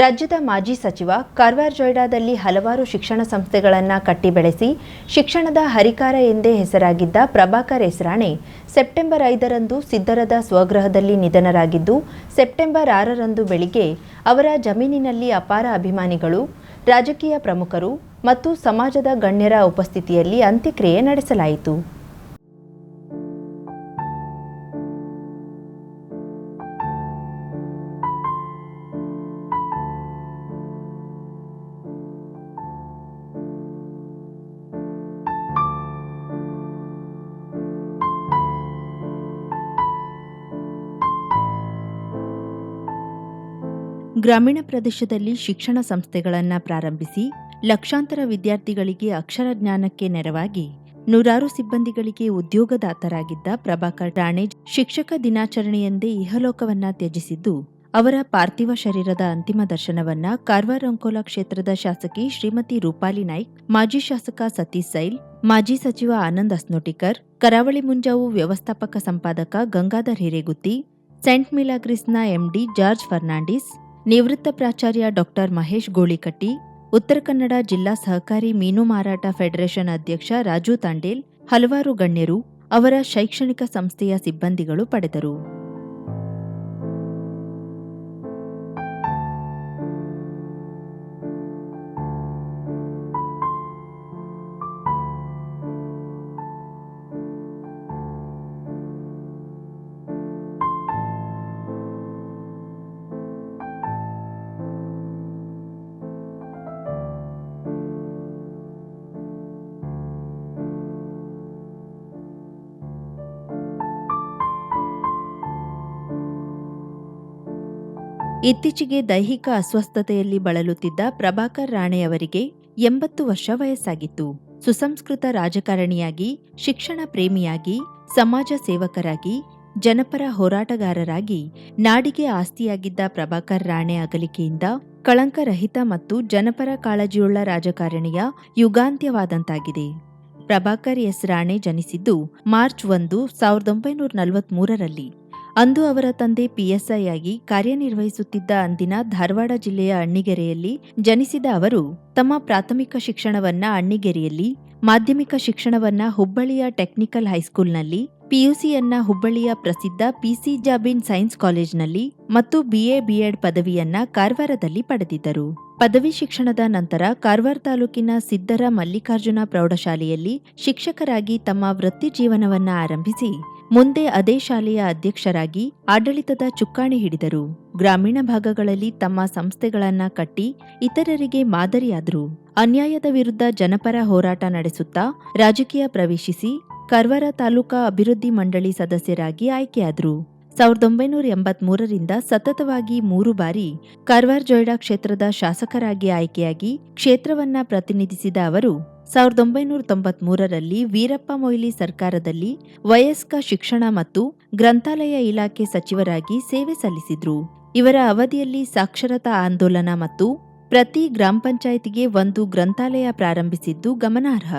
ರಾಜ್ಯದ ಮಾಜಿ ಸಚಿವ ಕಾರ್ವಾರ್ ಜೊಯ್ಡಾದಲ್ಲಿ ಹಲವಾರು ಶಿಕ್ಷಣ ಸಂಸ್ಥೆಗಳನ್ನು ಕಟ್ಟಿ ಬೆಳೆಸಿ ಶಿಕ್ಷಣದ ಹರಿಕಾರ ಎಂದೇ ಹೆಸರಾಗಿದ್ದ ಪ್ರಭಾಕರ್ ಹೆಸರಾಣೆ ಸೆಪ್ಟೆಂಬರ್ ಐದರಂದು ಸಿದ್ದರದ ಸ್ವಗೃಹದಲ್ಲಿ ನಿಧನರಾಗಿದ್ದು, ಸೆಪ್ಟೆಂಬರ್ ಆರರಂದು ಬೆಳಿಗ್ಗೆ ಅವರ ಜಮೀನಿನಲ್ಲಿ ಅಪಾರ ಅಭಿಮಾನಿಗಳು, ರಾಜಕೀಯ ಪ್ರಮುಖರು ಮತ್ತು ಸಮಾಜದ ಗಣ್ಯರ ಉಪಸ್ಥಿತಿಯಲ್ಲಿ ಅಂತ್ಯಕ್ರಿಯೆ ನಡೆಸಲಾಯಿತು. ಗ್ರಾಮೀಣ ಪ್ರದೇಶದಲ್ಲಿ ಶಿಕ್ಷಣ ಸಂಸ್ಥೆಗಳನ್ನು ಪ್ರಾರಂಭಿಸಿ ಲಕ್ಷಾಂತರ ವಿದ್ಯಾರ್ಥಿಗಳಿಗೆ ಅಕ್ಷರ ಜ್ಞಾನಕ್ಕೆ ನೆರವಾಗಿ ನೂರಾರು ಸಿಬ್ಬಂದಿಗಳಿಗೆ ಉದ್ಯೋಗದಾತರಾಗಿದ್ದ ಪ್ರಭಾಕರ್ ರಾಣೆ ಶಿಕ್ಷಕ ದಿನಾಚರಣೆಯಂದೇ ಇಹಲೋಕವನ್ನ ತ್ಯಜಿಸಿದ್ದು, ಅವರ ಪಾರ್ಥಿವ ಶರೀರದ ಅಂತಿಮ ದರ್ಶನವನ್ನ ಕಾರವಾರ ಅಂಕೋಲಾ ಕ್ಷೇತ್ರದ ಶಾಸಕಿ ಶ್ರೀಮತಿ ರೂಪಾಲಿ ನಾಯ್ಕ್, ಮಾಜಿ ಶಾಸಕ ಸತೀಶ್ ಸೈಲ್, ಮಾಜಿ ಸಚಿವ ಆನಂದ್ ಅಸ್ನೋಟಿಕರ್ ಕರಾವಳಿ ಮುಂಜಾವು ವ್ಯವಸ್ಥಾಪಕ ಸಂಪಾದಕ ಗಂಗಾಧರ್ ಹಿರೇಗುತ್ತಿ, ಸೆಂಟ್ ಮಿಲಾಗ್ರಿಸ್ನ ಎಂಡಿ ಜಾರ್ಜ್ ಫರ್ನಾಂಡಿಸ್ ನಿವೃತ್ತ ಪ್ರಾಚಾರ್ಯ ಡಾಕ್ಟರ್ ಮಹೇಶ್ ಗೋಳಿಕಟ್ಟಿ, ಉತ್ತರ ಕನ್ನಡ ಜಿಲ್ಲಾ ಸಹಕಾರಿ ಮೀನು ಮಾರಾಟ ಫೆಡರೇಷನ್ ಅಧ್ಯಕ್ಷ ರಾಜು ತಾಂಡೇಲ್, ಹಲವಾರು ಗಣ್ಯರು, ಅವರ ಶೈಕ್ಷಣಿಕ ಸಂಸ್ಥೆಯ ಸಿಬ್ಬಂದಿಗಳು ಪಡೆದರು. ಇತ್ತೀಚೆಗೆ ದೈಹಿಕ ಅಸ್ವಸ್ಥತೆಯಲ್ಲಿ ಬಳಲುತ್ತಿದ್ದ ಪ್ರಭಾಕರ್ ರಾಣೆಯವರಿಗೆ ಎಂಬತ್ತು ವರ್ಷ ವಯಸ್ಸಾಗಿತ್ತು. ಸುಸಂಸ್ಕೃತ ರಾಜಕಾರಣಿಯಾಗಿ, ಶಿಕ್ಷಣ ಪ್ರೇಮಿಯಾಗಿ, ಸಮಾಜ ಸೇವಕರಾಗಿ, ಜನಪರ ಹೋರಾಟಗಾರರಾಗಿ, ನಾಡಿಗೆ ಆಸ್ತಿಯಾಗಿದ್ದ ಪ್ರಭಾಕರ್ ರಾಣೆ ಅಗಲಿಕೆಯಿಂದ ಕಳಂಕರಹಿತ ಮತ್ತು ಜನಪರ ಕಾಳಜಿಯುಳ್ಳ ರಾಜಕಾರಣಿಯ ಯುಗಾಂತ್ಯವಾದಂತಾಗಿದೆ. ಪ್ರಭಾಕರ್ ಎಸ್ ರಾಣೆ ಜನಿಸಿದ್ದು ಮಾರ್ಚ್ ಒಂದು ಸಾವಿರದ ಒಂಬೈನೂರ ನಲವತ್ಮೂರರಲ್ಲಿ. ಅಂದು ಅವರ ತಂದೆ ಪಿಎಸ್ಐ ಆಗಿ ಕಾರ್ಯನಿರ್ವಹಿಸುತ್ತಿದ್ದ ಅಂದಿನ ಧಾರವಾಡ ಜಿಲ್ಲೆಯ ಅಣ್ಣಿಗೆರೆಯಲ್ಲಿ ಜನಿಸಿದ ಅವರು ತಮ್ಮ ಪ್ರಾಥಮಿಕ ಶಿಕ್ಷಣವನ್ನ ಅಣ್ಣಿಗೆರೆಯಲ್ಲಿ ಮಾಧ್ಯಮಿಕ ಶಿಕ್ಷಣವನ್ನ ಹುಬ್ಬಳ್ಳಿಯ ಟೆಕ್ನಿಕಲ್ ಹೈಸ್ಕೂಲ್ನಲ್ಲಿ, ಪಿಯುಸಿಯನ್ನ ಹುಬ್ಬಳ್ಳಿಯ ಪ್ರಸಿದ್ಧ ಪಿಸಿ ಜಾಬಿನ್ ಸೈನ್ಸ್ ಕಾಲೇಜ್ನಲ್ಲಿ ಮತ್ತು ಬಿಎ ಬಿಎಡ್ ಪದವಿಯನ್ನ ಕಾರವಾರದಲ್ಲಿ ಪಡೆದಿದ್ದರು. ಪದವಿ ಶಿಕ್ಷಣದ ನಂತರ ಕಾರವಾರ ತಾಲೂಕಿನ ಸಿದ್ದರ ಮಲ್ಲಿಕಾರ್ಜುನ ಪ್ರೌಢಶಾಲೆಯಲ್ಲಿ ಶಿಕ್ಷಕರಾಗಿ ತಮ್ಮ ವೃತ್ತಿ ಜೀವನವನ್ನ ಆರಂಭಿಸಿ, ಮುಂದೆ ಅದೇ ಶಾಲೆಯ ಅಧ್ಯಕ್ಷರಾಗಿ ಆಡಳಿತದ ಚುಕ್ಕಾಣಿ ಹಿಡಿದರು. ಗ್ರಾಮೀಣ ಭಾಗಗಳಲ್ಲಿ ತಮ್ಮ ಸಂಸ್ಥೆಗಳನ್ನ ಕಟ್ಟಿ, ಇತರರಿಗೆ ಮಾದರಿಯಾದರು. ಅನ್ಯಾಯದ ವಿರುದ್ಧ ಜನಪರ ಹೋರಾಟ ನಡೆಸುತ್ತಾ ರಾಜಕೀಯ ಪ್ರವೇಶಿಸಿ ಕರ್ವರ ತಾಲೂಕಾ ಅಭಿವೃದ್ಧಿ ಮಂಡಳಿ ಸದಸ್ಯರಾಗಿ ಆಯ್ಕೆಯಾದರು. ಸಾವಿರದ ಒಂಬೈನೂರ ಎಂಬತ್ಮೂರರಿಂದ ಸತತವಾಗಿ ಮೂರು ಬಾರಿ ಕರ್ವಾರ್ ಜೊಯ್ಡಾ ಕ್ಷೇತ್ರದ ಶಾಸಕರಾಗಿ ಆಯ್ಕೆಯಾಗಿ ಕ್ಷೇತ್ರವನ್ನ ಪ್ರತಿನಿಧಿಸಿದ ಅವರು, ಸಾವಿರದ ಒಂಬೈನೂರ ತೊಂಬತ್ಮೂರರಲ್ಲಿ ವೀರಪ್ಪ ಮೊಯ್ಲಿ ಸರ್ಕಾರದಲ್ಲಿ ವಯಸ್ಕ ಶಿಕ್ಷಣ ಮತ್ತು ಗ್ರಂಥಾಲಯ ಇಲಾಖೆ ಸಚಿವರಾಗಿ ಸೇವೆ ಸಲ್ಲಿಸಿದ್ರು. ಇವರ ಅವಧಿಯಲ್ಲಿ ಸಾಕ್ಷರತಾ ಆಂದೋಲನ ಮತ್ತು ಪ್ರತಿ ಗ್ರಾಮ ಪಂಚಾಯಿತಿಗೆ ಒಂದು ಗ್ರಂಥಾಲಯ ಪ್ರಾರಂಭಿಸಿದ್ದು ಗಮನಾರ್ಹ.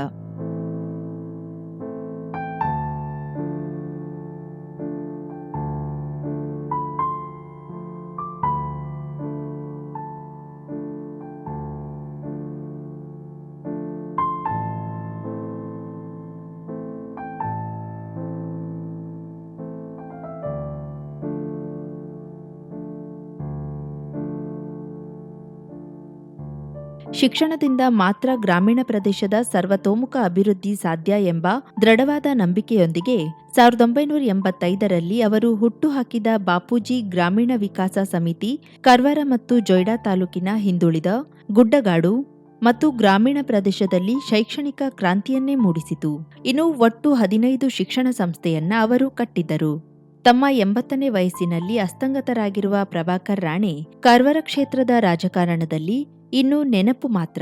ಶಿಕ್ಷಣದಿಂದ ಮಾತ್ರ ಗ್ರಾಮೀಣ ಪ್ರದೇಶದ ಸರ್ವತೋಮುಖ ಅಭಿವೃದ್ಧಿ ಸಾಧ್ಯ ಎಂಬ ದೃಢವಾದ ನಂಬಿಕೆಯೊಂದಿಗೆ ಸಾವಿರದ ಒಂಬೈನೂರ ಎಂಬತ್ತೈದರಲ್ಲಿ ಅವರು ಹುಟ್ಟುಹಾಕಿದ ಬಾಪೂಜಿ ಗ್ರಾಮೀಣ ವಿಕಾಸ ಸಮಿತಿ, ಕರ್ವಾರ ಮತ್ತು ಜೊಯ್ಡಾ ತಾಲೂಕಿನ ಹಿಂದುಳಿದ ಗುಡ್ಡಗಾಡು ಮತ್ತು ಗ್ರಾಮೀಣ ಪ್ರದೇಶದಲ್ಲಿ ಶೈಕ್ಷಣಿಕ ಕ್ರಾಂತಿಯನ್ನೇ ಮೂಡಿಸಿತು. ಇನ್ನು ಒಟ್ಟು ಹದಿನೈದು ಶಿಕ್ಷಣ ಸಂಸ್ಥೆಯನ್ನ ಅವರು ಕಟ್ಟಿದ್ದರು. ತಮ್ಮ ಎಂಬತ್ತನೇ ವಯಸ್ಸಿನಲ್ಲಿ ಅಸ್ತಂಗತರಾಗಿರುವ ಪ್ರಭಾಕರ್ ರಾಣೆ ಕರ್ವರ ಕ್ಷೇತ್ರದ ರಾಜಕಾರಣದಲ್ಲಿ ಇನ್ನು ನೆನಪು ಮಾತ್ರ.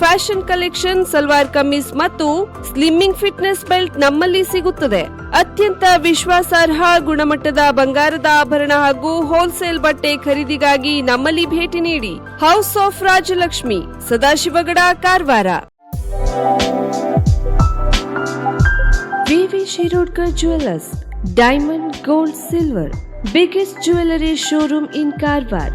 Fashion collection, salwar kameez ಮತ್ತು ಸ್ಲಿಮ್ಮಿಂಗ್ ಫಿಟ್ನೆಸ್ ಬೆಲ್ಟ್ ನಮ್ಮಲ್ಲಿ ಸಿಗುತ್ತದೆ. ಅತ್ಯಂತ ವಿಶ್ವಾಸಾರ್ಹ ಗುಣಮಟ್ಟದ ಬಂಗಾರದ ಆಭರಣ ಹಾಗೂ ಹೋಲ್ಸೇಲ್ ಬಟ್ಟೆ ಖರೀದಿಗಾಗಿ ನಮ್ಮಲ್ಲಿ ಭೇಟಿ ನೀಡಿ. House of Rajalakshmi, Sadashivgad, Karwar. VV Shirodkar jewellers, diamond, gold, silver, biggest jewellery showroom in Karwar.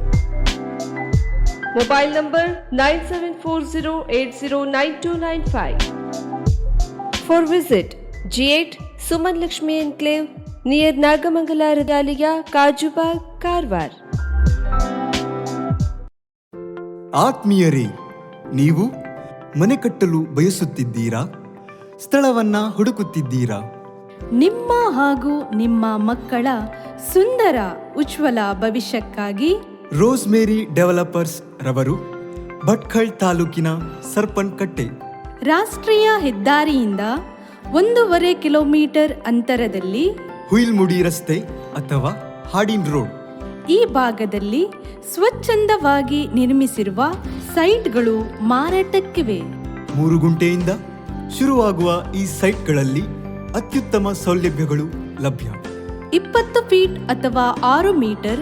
mobile number nine seven four zero eight zero nine two nine five for visit G eight Suman Lakshmi enclave near Nagamangala ರದಾಲಿಯ Kajubag Karwar ಆತ್ಮೀಯರೇ ನೀವು ಮನೆ ಕಟ್ಟಲು ಬಯಸುತ್ತಿದ್ದೀರಾ? ಸ್ಥಳವನ್ನ ಹುಡುಕುತ್ತಿದ್ದೀರಾ? ನಿಮ್ಮ ಹಾಗೂ ನಿಮ್ಮ ಮಕ್ಕಳ ಸುಂದರ ಉಜ್ವಲ ಭವಿಷ್ಯಕ್ಕಾಗಿ ರೋಸ್ ಮೇರಿ ಡೆವಲಪರ್ಸ್ ರವರು ಭಟ್ಕಳ್ ತಾಲೂಕಿನ ಸರ್ಪನ್ ಕಟ್ಟೆ ರಾಷ್ಟ್ರೀಯ ಹೆದ್ದಾರಿಯಿಂದ ಒಂದೂವರೆ ಕಿಲೋಮೀಟರ್ ಅಂತರದಲ್ಲಿ ಹುಯಿಲ್ಮುಡಿ ರಸ್ತೆ ಅಥವಾ ಹಾಡಿನ್ ರೋಡ್. ಈ ಭಾಗದಲ್ಲಿ ಸ್ವಚ್ಛಂದವಾಗಿ ನಿರ್ಮಿಸಿರುವ ಸೈಟ್ಗಳು ಮಾರಾಟಕ್ಕಿವೆ. ಮೂರು ಗುಂಟೆಯಿಂದ ಶುರುವಾಗುವ ಈ ಸೈಟ್ಗಳಲ್ಲಿ ಅತ್ಯುತ್ತಮ ಸೌಲಭ್ಯಗಳು ಲಭ್ಯ. ಇಪ್ಪತ್ತು ಫೀಟ್ ಅಥವಾ ಆರು ಮೀಟರ್